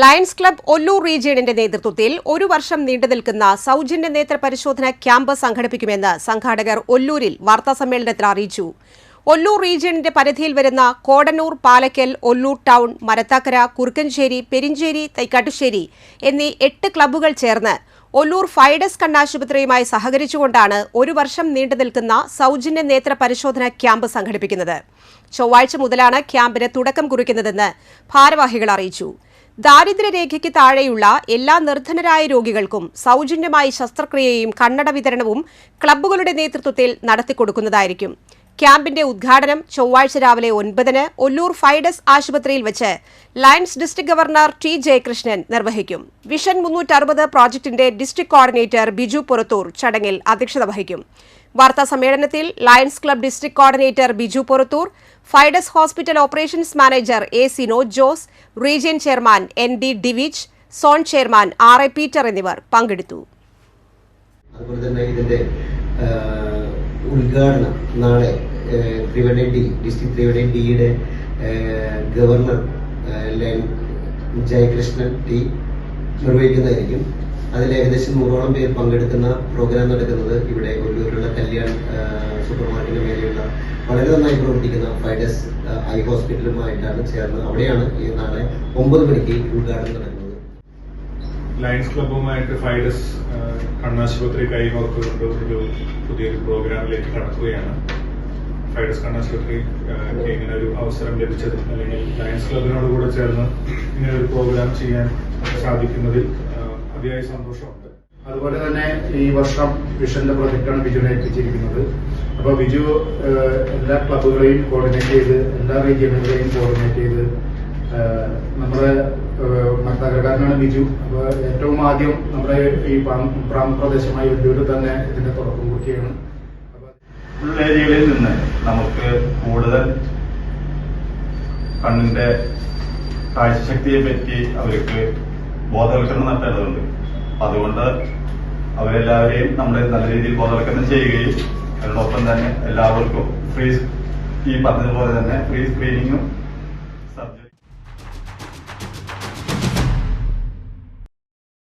Lions club Ollur റീജിയണിന്റെ നേതൃത്വത്തിൽ ഒരു വർഷം നീണ്ടുനിൽക്കുന്ന സൗജന്യ നേത്ര പരിശോധന ക്യാമ്പ് സംഘടിപ്പിക്കുമെന്ന് സംഘാടകർ ഒല്ലൂരിൽ വാർത്താസമ്മേളനത്തിൽ അറിയിച്ചു. ഒല്ലൂർ റീജിയണിന്റെ പരിധിയിൽ വരുന്ന കോടനൂർ പാലക്കൽ ഒല്ലൂർ ടൗൺ മരത്താക്കര കുറുക്കഞ്ചേരി പെരിഞ്ചേരി തൈക്കാട്ടുശ്ശേരി എന്നീ എട്ട് ക്ലബ്ബുകൾ ചേർന്ന് ഒല്ലൂർ ഫൈഡസ് കണ്ണാശുപത്രിയുമായി സഹകരിച്ചുകൊണ്ടാണ് ഒരു വർഷം നീണ്ടുനിൽക്കുന്ന സൗജന്യ നേത്ര പരിശോധന ക്യാമ്പ് സംഘടിപ്പിക്കുന്നത്. ചൊവ്വാഴ്ച മുതലാണ് ക്യാമ്പിന് തുടക്കം കുറിക്കുന്നതെന്ന് ഭാരവാഹികൾ അറിയിച്ചു. ദാരിദ്ര്യരേഖയ്ക്ക് താഴെയുള്ള എല്ലാ നിർധനരായ രോഗികൾക്കും സൗജന്യമായി ശസ്ത്രക്രിയയും കണ്ണട വിതരണവും ക്ലബ്ബുകളുടെ നേതൃത്വത്തിൽ നടത്തിക്കൊടുക്കുന്നതായിരിക്കും. ക്യാമ്പിന്റെ ഉദ്ഘാടനം ചൊവ്വാഴ്ച രാവിലെ ഒൻപതിന് ഒല്ലൂർ ഫൈഡസ് ആശുപത്രിയിൽ വെച്ച് Lions district governor T Jayakrishnan നിർവഹിക്കും. വിഷൻ മുന്നൂറ്ററുപത് പ്രോജക്ടിന്റെ ഡിസ്ട്രിക്ട് കോർഡിനേറ്റർ ബിജു പുറത്തൂർ ചടങ്ങിൽ അധ്യക്ഷത വഹിക്കും. വാർത്താ സമ്മേളനത്തിൽ Lions club district coordinator Biju Purathur Fides hospital operations manager A Sino Jose region chairman N D ഡിവിച്ച് zone chairman R A Peter എന്നിവർ പങ്കെടുത്തു. ഉദ്ഘാടനം നാളെ Triveni district Triveni governor Jayakrishnan T നിർവഹിക്കുന്നതായിരിക്കും. അതിൽ ഏകദേശം നൂറോളം പേർ പങ്കെടുക്കുന്ന പ്രോഗ്രാം നടക്കുന്നത് ഇവിടെ ഒല്ലൂരിലുള്ള കല്യാൺ സൂപ്പർ മാർക്കറ്റിന് മേലെയുള്ള വളരെ നന്നായി പ്രവർത്തിക്കുന്ന ഫൈഡസ് ഐ ഹോസ്പിറ്റലുമായിട്ടാണ് ചേർന്ന് അവിടെയാണ് ഈ നാളെ ഒമ്പത് മണിക്ക് ഉദ്ഘാടനം നടക്കുന്നത്. ലയൺസ് ക്ലബ്ബുമായിട്ട് ഫൈഡസ് കണ്ണാശുപത്രി കൈകോർത്തുകൊണ്ട് ഒരു പുതിയൊരു പ്രോഗ്രാമിലേക്ക് കടക്കുകയാണ്. ഫൈഡസ് കണ്ണാശുപത്രി ഇങ്ങനെ ഒരു അവസരം ലഭിച്ചത്. അല്ലെങ്കിൽ ലയൺസ് ക്ലബിനോട് കൂടെ ചേർന്ന് ഇങ്ങനെ ഒരു പ്രോഗ്രാം ചെയ്യാൻ സാധിക്കുന്നതിൽ അതിയായ സന്തോഷമുണ്ട്. അതുപോലെ തന്നെ ഈ വർഷം വിഷന്റെ പ്രൊജക്റ്റാണ് ബിജുവിനെ ഏൽപ്പിച്ചിരിക്കുന്നത്. അപ്പൊ ബിജു എല്ലാ ക്ലബുകളെയും കോർഡിനേറ്റ് ചെയ്ത് എല്ലാ റീജിയനുകളെയും കോർഡിനേറ്റ് ചെയ്ത് നമ്മുടെ മർത്താകരക്കാരനാണ് ബിജു. അപ്പൊ ഏറ്റവും ആദ്യം നമ്മുടെ ഈ പ്രാം- പ്രാന്തപ്രദേശമായ വെല്ലൂരിൽ തന്നെ ഇതിന്റെ തുടക്കം കുറിക്കുകയാണ്. ഏരിയകളിൽ നിന്ന് നമുക്ക് കൂടുതൽ കണ്ണിന്റെ കാഴ്ചശക്തിയെ പറ്റി അവർക്ക് ബോധവൽക്കരണം നടത്തേണ്ടതുണ്ട്. അതുകൊണ്ട് അവരെല്ലാവരെയും നമ്മുടെ നല്ല രീതിയിൽ ബോധവൽക്കരണം ചെയ്യുകയും അതിനോടൊപ്പം തന്നെ എല്ലാവർക്കും ഫ്രീ ഈ പറഞ്ഞതുപോലെ തന്നെ ഫ്രീ സ്ക്രീനിങ്ങും